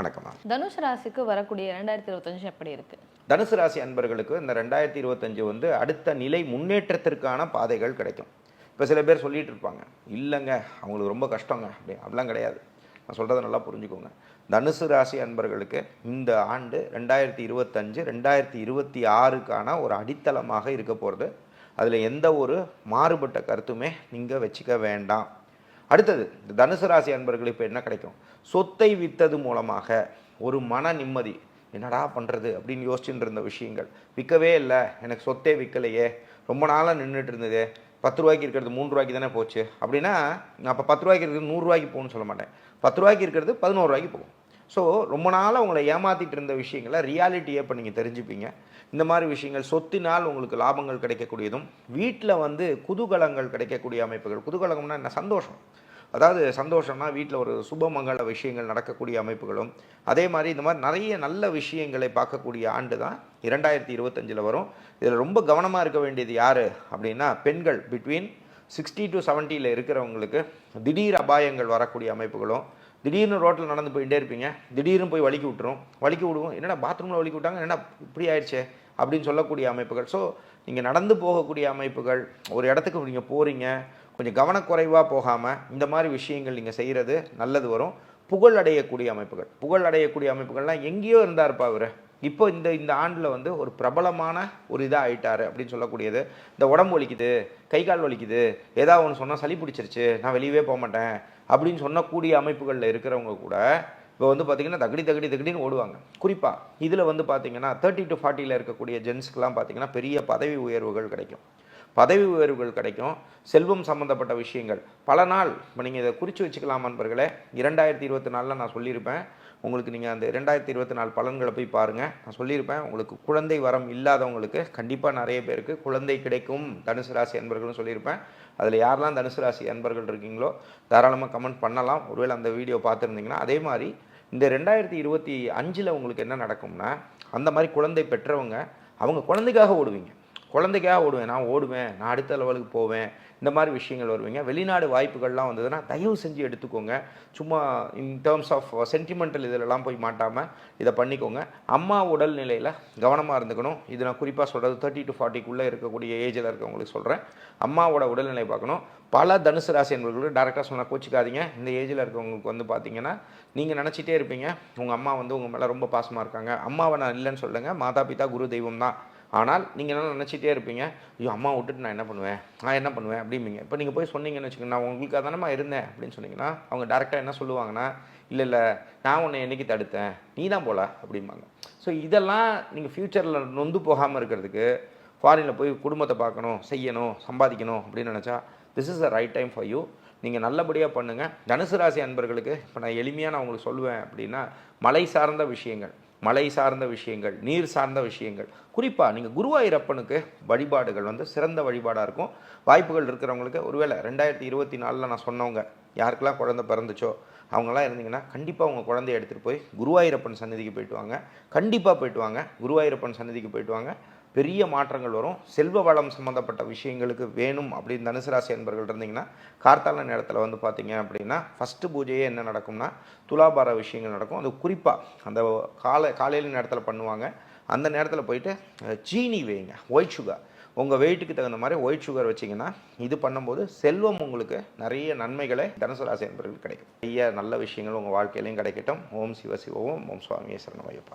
வணக்கம் தனுஷ் ராசிக்கு வரக்கூடிய இரண்டாயிரத்தி இருபத்தஞ்சு எப்படி இருக்கு? தனுசு ராசி அன்பர்களுக்கு இந்த ரெண்டாயிரத்தி இருபத்தஞ்சு வந்து அடுத்த நிலை முன்னேற்றத்திற்கான பாதைகள் கிடைக்கும். இப்போ சில பேர் சொல்லிட்டு இருப்பாங்க இல்லைங்க அவங்களுக்கு ரொம்ப கஷ்டங்க. அப்படி அப்படிலாம் கிடையாது. நான் சொல்கிறத நல்லா புரிஞ்சுக்கோங்க. தனுசு ராசி அன்பர்களுக்கு இந்த ஆண்டு ரெண்டாயிரத்தி இருபத்தஞ்சு ரெண்டாயிரத்தி இருபத்தி ஆறுக்கான ஒரு அடித்தளமாக இருக்க போகிறது அதில் எந்த ஒரு மாறுபட்ட கருத்துமே நீங்கள் வச்சுக்க வேண்டாம். அடுத்தது இந்த தனுசு ராசி அன்பர்களுக்கு இப்போ என்ன கிடைக்கும்? சொத்தை விற்றது மூலமாக ஒரு மன நிம்மதி. என்னடா பண்ணுறது அப்படின்னு யோசிச்சுட்டு இருந்த விஷயங்கள். விற்கவே இல்லை. எனக்கு சொத்தே விற்கலையே ரொம்ப நாளாக நின்றுட்டு இருந்தது. பத்து ரூபாய்க்கு இருக்கிறது மூணு ரூபாய்க்கு தானே போச்சு. அப்படின்னா நான் அப்போ பத்து ரூபாய்க்கு இருக்கிறது நூறுரூவாய்க்கு போகணும்னு சொல்ல மாட்டேன். பத்து ரூபாய்க்கு இருக்கிறது பதினோரு ரூபாய்க்கு போகும். ஸோ ரொம்ப நாளாக உங்களை ஏமாற்றிட்டு இருந்த விஷயங்களை ரியாலிட்டியை இப்போ நீங்கள் தெரிஞ்சுப்பீங்க. இந்த மாதிரி விஷயங்கள் சொத்தினால் உங்களுக்கு லாபங்கள் கிடைக்கக்கூடியதும் வீட்டில் வந்து குதூகலங்கள் கிடைக்கக்கூடிய அமைப்புகள். குதூகலங்கம்னா என்ன? சந்தோஷம். அதாவது சந்தோஷம்னா வீட்டில் ஒரு சுபமங்கள விஷயங்கள் நடக்கக்கூடிய அமைப்புகளும் அதே மாதிரி இந்த மாதிரி நிறைய நல்ல விஷயங்களை பார்க்கக்கூடிய ஆண்டு தான் இரண்டாயிரத்தி இருபத்தஞ்சில் வரும். இதில் ரொம்ப கவனமாக இருக்க வேண்டியது யார் அப்படின்னா பெண்கள் பிட்வீன் சிக்ஸ்டி டு செவன்ட்டியில் இருக்கிறவங்களுக்கு திடீர் அபாயங்கள் வரக்கூடிய அமைப்புகளும் திடீர்னு ரோட்டில் நடந்து போயிட்டே இருப்பீங்க திடீர்னு போய் வலிக்கு விட்டுரும். வலிக்கு விடுவோம். என்னடா பாத்ரூமில் வலிக்கு விட்டாங்க? என்னடா இப்படி ஆயிடுச்சே? அப்படின்னு சொல்லக்கூடிய அமைப்புகள். ஸோ நீங்கள் நடந்து போகக்கூடிய அமைப்புகள் ஒரு இடத்துக்கு நீங்கள் போகிறீங்க கொஞ்சம் கவனக்குறைவாக போகாமல் இந்த மாதிரி விஷயங்கள் நீங்கள் செய்கிறது நல்லது வரும். புகழ் அடையக்கூடிய அமைப்புகள். புகழ் அடையக்கூடிய அமைப்புகள்லாம் எங்கேயோ இருந்தாருப்பா அவர் இப்போ இந்த இந்த ஆண்டில் வந்து ஒரு பிரபலமான ஒரு இதாக ஆயிட்டாரு அப்படின்னு சொல்லக்கூடியது. இந்த உடம்பு வலிக்குது கை கால் வலிக்குது ஏதாவது ஒன்று சொன்னால் சளி பிடிச்சிருச்சு நான் வெளியவே போக மாட்டேன் அப்படின்னு சொன்னக்கூடிய அமைப்புகளில் இருக்கிறவங்க கூட இப்போ வந்து பார்த்தீங்கன்னா தகடி தகடி தகடின்னு ஓடுவாங்க. குறிப்பாக இதில் வந்து பார்த்தீங்கன்னா தேர்ட்டி டு ஃபார்ட்டியில் இருக்கக்கூடிய ஜென்ஸ்க்கெலாம் பார்த்தீங்கன்னா பெரிய பதவி உயர்வுகள் கிடைக்கும். பதவி உயர்வுகள் கிடைக்கும். செல்வம் சம்மந்தப்பட்ட விஷயங்கள். பல நாள் இப்போ நீங்கள் இதை குறித்து வச்சுக்கலாம் நண்பர்களே இரண்டாயிரத்தி இருபத்தி நாலில் நான் சொல்லியிருப்பேன். உங்களுக்கு நீங்கள் அந்த ரெண்டாயிரத்தி இருபத்தி நாலு பலன்களை போய் பாருங்கள் நான் சொல்லியிருப்பேன் உங்களுக்கு குழந்தை வரம் இல்லாதவங்களுக்கு கண்டிப்பாக நிறைய பேருக்கு குழந்தை கிடைக்கும். தனுசு ராசி அன்பர்கள்னு சொல்லியிருப்பேன். அதில் யாரெல்லாம் தனுசு ராசி அன்பர்கள் இருக்கீங்களோ தாராளமாக கமெண்ட் பண்ணலாம். ஒருவேளை அந்த வீடியோ பார்த்துருந்தீங்கன்னா அதே மாதிரி இந்த ரெண்டாயிரத்தி இருபத்தி அஞ்சில் உங்களுக்கு என்ன நடக்கும்னா அந்த மாதிரி குழந்தை பெற்றவங்க அவங்க குழந்தைக்காக ஓடுவீங்க. குழந்தைக்காக ஓடுவேன் நான் ஓடுவேன் நான் அடுத்த லெவலுக்கு போவேன் இந்த மாதிரி விஷயங்கள் வருவீங்க. வெளிநாடு வாய்ப்புகள்லாம் வந்ததுன்னா தயவு செஞ்சு எடுத்துக்கோங்க. சும்மா இன் டேர்ம்ஸ் ஆஃப் சென்டிமெண்டல் இதிலெல்லாம் போய் மாட்டாமல் இதை பண்ணிக்கோங்க. அம்மா உடல்நிலையில் கவனமாக இருந்துக்கணும். இது நான் குறிப்பாக சொல்கிறது தேர்ட்டி டு ஃபார்ட்டிக்குள்ளே இருக்கக்கூடிய ஏஜில் இருக்கவங்களுக்கு சொல்கிறேன் அம்மாவோட உடல்நிலை பார்க்கணும். பல தனுசு ராசி என்பவர்களுக்கு டேரெக்டாக சொன்னால் கோச்சிக்காதீங்க. இந்த ஏஜில் இருக்கவங்களுக்கு வந்து பார்த்தீங்கன்னா நீங்கள் நினச்சிட்டே இருப்பீங்க உங்கள் அம்மா வந்து உங்கள் மேலே ரொம்ப பாசமாக இருக்காங்க. அம்மாவை நான் இல்லைன்னு சொல்லுங்கள் மாதா பிதா குரு தெய்வம் தான் ஆனால் நீங்கள் என்ன நினச்சிட்டே இருப்பீங்க? ஐயோ அம்மா விட்டுட்டு நான் என்ன பண்ணுவேன்? நான் என்ன பண்ணுவேன்? அப்படிம்பீங்க. இப்போ நீங்கள் போய் சொன்னீங்கன்னு வச்சுக்கோங்க நான் உங்களுக்கு தானேம்மா இருந்தேன். அப்படின்னு சொன்னீங்கன்னா அவங்க டேரெக்டாக என்ன சொல்லுவாங்கன்னா இல்லை இல்லை நான் உன்னை என்னைக்கு தடுத்தேன்? நீ தான் போல. அப்படிம்பாங்க. ஸோ இதெல்லாம் நீங்கள் ஃப்யூச்சரில் நொந்து போகாமல் இருக்கிறதுக்கு ஃபாரினில் போய் குடும்பத்தை பார்க்கணும் செய்யணும் சம்பாதிக்கணும் அப்படின்னு நினச்சா this is a right time for you நீங்கள் நல்லபடியாக பண்ணுங்கள் தனுசு ராசி அன்பர்களுக்கு இப்போ நான் எளிமையாக நான் உங்களுக்கு சொல்லுவேன் அப்படின்னா மலை சார்ந்த விஷயங்கள். மலை சார்ந்த விஷயங்கள் நீர் சார்ந்த விஷயங்கள். குறிப்பாக நீங்கள் குருவாயூரப்பனுக்கு வழிபாடுகள் வந்து சிறந்த வழிபாடாக இருக்கும். வாய்ப்புகள் இருக்கிறவங்களுக்கு ஒருவேளை ரெண்டாயிரத்தி இருபத்தி நாலில் நான் சொன்னவங்க யாருக்கெல்லாம் குழந்தை பிறந்துச்சோ அவங்களாம் இருந்தீங்கன்னா கண்டிப்பாக உங்கள் குழந்தைய எடுத்துகிட்டு போய் குருவாயூரப்பன் சன்னதிக்கு போயிட்டு வாங்க. கண்டிப்பாக போயிட்டு வாங்க. குருவாயூரப்பன் சன்னதிக்கு போயிட்டு வாங்க. பெரிய மாற்றங்கள் வரும். செல்வ வளம் சம்மந்தப்பட்ட விஷயங்களுக்கு வேணும் அப்படின்னு தனுசு ராசி இருந்தீங்கன்னா கார்த்தால நேரத்தில் வந்து பார்த்தீங்க அப்படின்னா ஃபஸ்ட்டு பூஜையே என்ன நடக்கும்னா துலாபார விஷயங்கள் நடக்கும். அது குறிப்பாக அந்த காலை காலையில் நேரத்தில் பண்ணுவாங்க. அந்த நேரத்தில் போயிட்டு சீனி வைங்க ஒயிட் சுகர் உங்கள் வெயிட்டுக்கு தகுந்த மாதிரி ஒயிட் சுகர் வச்சிங்கன்னா இது பண்ணும்போது செல்வம் உங்களுக்கு நிறைய நன்மைகளை தனுசு ராசி அன்பர்கள் கிடைக்கும். நிறைய நல்ல விஷயங்கள் உங்கள் வாழ்க்கையிலையும் கிடைக்கட்டும். ஓம் சிவ சிவ ஓம் சுவாமியே சரணம் ஐயப்பா.